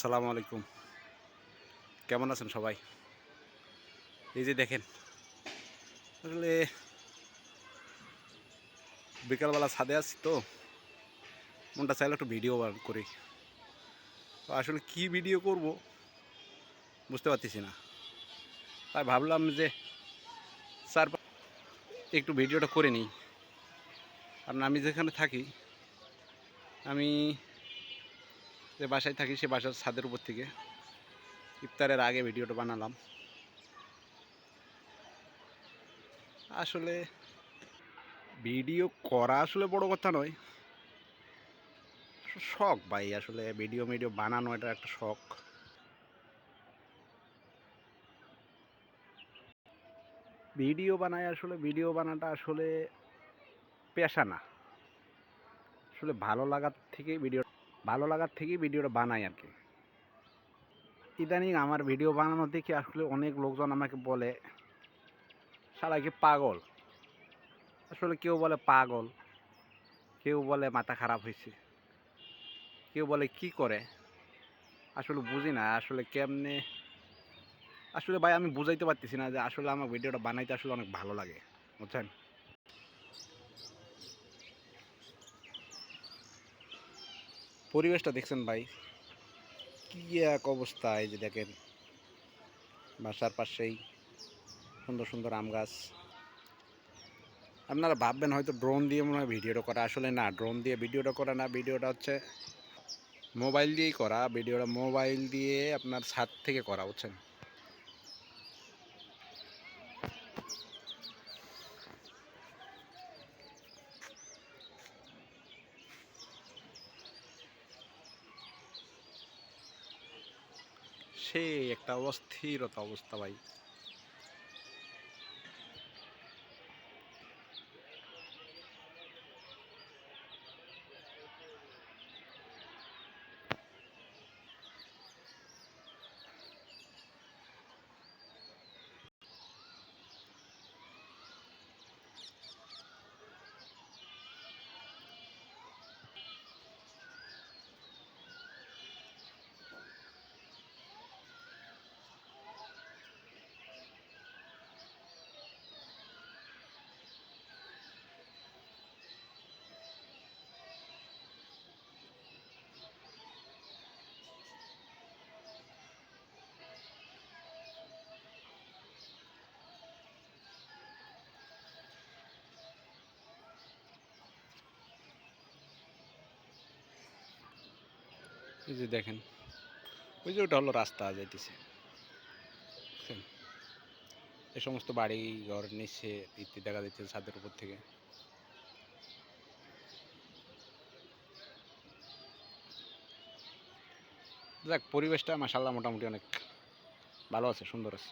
সালামু আলাইকুম। কেমন আছেন সবাই? এই যে দেখেন, আসলে বিকালবেলা ছাদে আছি তো, মনটা চাইলে একটু ভিডিও করি। আসলে কি ভিডিও করব বুঝতে পারতেছি না। তাই ভাবলাম যে স্যার একটু ভিডিওটা করে নিই। কারণ আমি যেখানে থাকি, আমি যে বাসায় থাকি, সে বাসার ছাদের উপর থেকে। ইফতারের আগে ভিডিওটা বানালাম। আসলে ভিডিও করা আসলে বড় কথা নয়। শখ ভাই, আসলে ভিডিও ভিডিও বানানো এটা একটা শখ। ভিডিও বানায় আসলে, ভিডিও বানাটা আসলে পেশা না। আসলে ভালো লাগার থেকে ভিডিও ভালো লাগার থেকেই ভিডিওটা বানাই আর কি। ইদানিং আমার ভিডিও বানানো দেখে আসলে অনেক লোকজন আমাকে বলে সারা কি পাগল? আসলে কেউ বলে পাগল, কেউ বলে মাথা খারাপ হয়েছে, কেউ বলে কি করে? আসলে বুঝি না, আসলে কেমনে? আসলে ভাই আমি বুঝাইতে পারতেছি না যে আসলে আমার ভিডিওটা বানাইতে আসলে অনেক ভালো লাগে, বুঝছেন? পরিবেশটা দেখছেন ভাই? কী এক অবস্থা, এই যে দেখেন। বাসার পাশেই সুন্দর সুন্দর আম গাছ। আপনারা ভাববেন হয়তো ড্রোন দিয়ে মনে হয় ভিডিওটা করা। আসলে না ড্রোন দিয়ে ভিডিওটা করা না। ভিডিওটা হচ্ছে মোবাইল দিয়েই করা। ভিডিওটা মোবাইল দিয়ে আপনার ছাদ থেকে করা, বুঝছেন? সেই একটা অস্থিরতা অবস্থা ভাই। এই যে দেখেন, ওই যে ওটা হলো রাস্তা যাইতেছে। এ সমস্ত বাড়ি ঘর নিচে ইত্যাদি দেখা যাচ্ছে ছাদের উপর থেকে। দেখ পরিবেশটা মাসাল্লাহ মোটামুটি অনেক ভালো আছে, সুন্দর আছে।